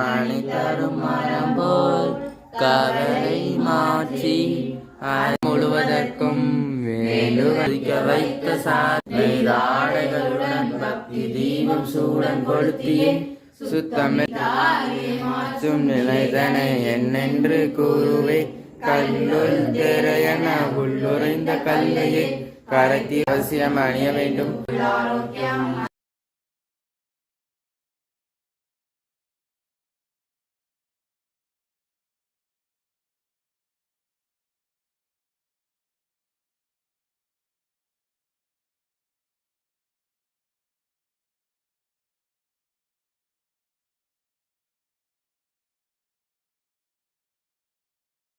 ஆணி தரும் மரம் போல் கவலை மாற்றி முழுவதற்கும் வேலுவதிக்க வைத்த சாடைகளுடன் பக்தி தீபம் சூடன் கொளுத்தியே. சுத்தமிழும் நிலைதனை என்னென்று கூறுவே. கல்லுள் திரையன உள்ளுரைந்த கல்லையே. கரைத்தி அவசியம் அணிய வேண்டும்.